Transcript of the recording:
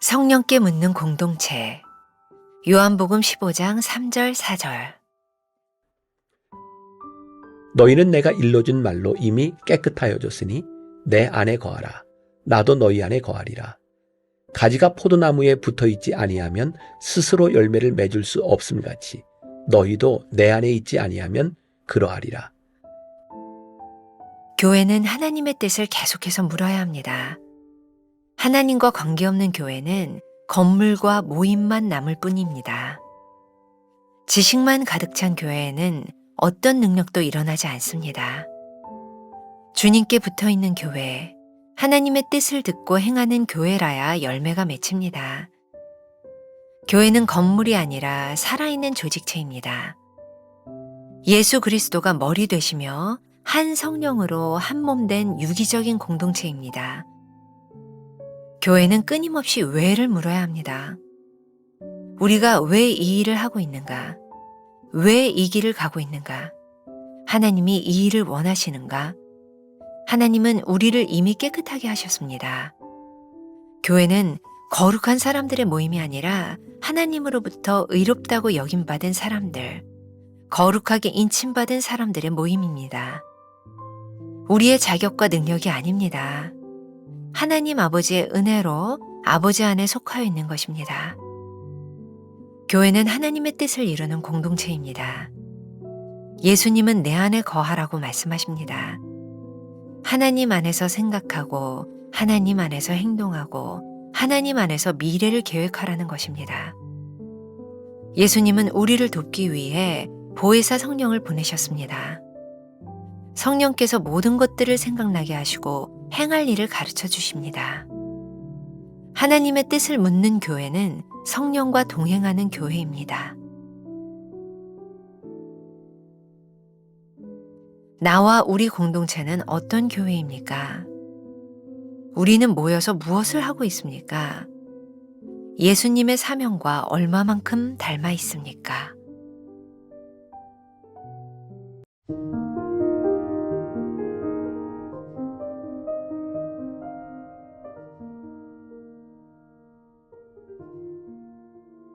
성령께 묻는 공동체. 요한복음 15장 3절 4절. 너희는 내가 일러준 말로 이미 깨끗하여 줬으니 내 안에 거하라. 나도 너희 안에 거하리라. 가지가 포도나무에 붙어 있지 아니하면 스스로 열매를 맺을 수 없음 같이 너희도 내 안에 있지 아니하면 그러하리라. 교회는 하나님의 뜻을 계속해서 물어야 합니다. 하나님과 관계없는 교회는 건물과 모임만 남을 뿐입니다. 지식만 가득 찬 교회에는 어떤 능력도 일어나지 않습니다. 주님께 붙어 있는 교회, 하나님의 뜻을 듣고 행하는 교회라야 열매가 맺힙니다. 교회는 건물이 아니라 살아있는 조직체입니다. 예수 그리스도가 머리 되시며 한 성령으로 한 몸 된 유기적인 공동체입니다. 교회는 끊임없이 왜를 물어야 합니다. 우리가 왜 이 일을 하고 있는가? 왜 이 길을 가고 있는가? 하나님이 이 일을 원하시는가? 하나님은 우리를 이미 깨끗하게 하셨습니다. 교회는 거룩한 사람들의 모임이 아니라 하나님으로부터 의롭다고 여김받은 사람들, 거룩하게 인침받은 사람들의 모임입니다. 우리의 자격과 능력이 아닙니다. 하나님 아버지의 은혜로 아버지 안에 속하여 있는 것입니다. 교회는 하나님의 뜻을 이루는 공동체입니다. 예수님은 내 안에 거하라고 말씀하십니다. 하나님 안에서 생각하고, 하나님 안에서 행동하고, 하나님 안에서 미래를 계획하라는 것입니다. 예수님은 우리를 돕기 위해 보혜사 성령을 보내셨습니다. 성령께서 모든 것들을 생각나게 하시고 행할 일을 가르쳐 주십니다. 하나님의 뜻을 묻는 교회는 성령과 동행하는 교회입니다. 나와 우리 공동체는 어떤 교회입니까? 우리는 모여서 무엇을 하고 있습니까? 예수님의 사명과 얼마만큼 닮아 있습니까?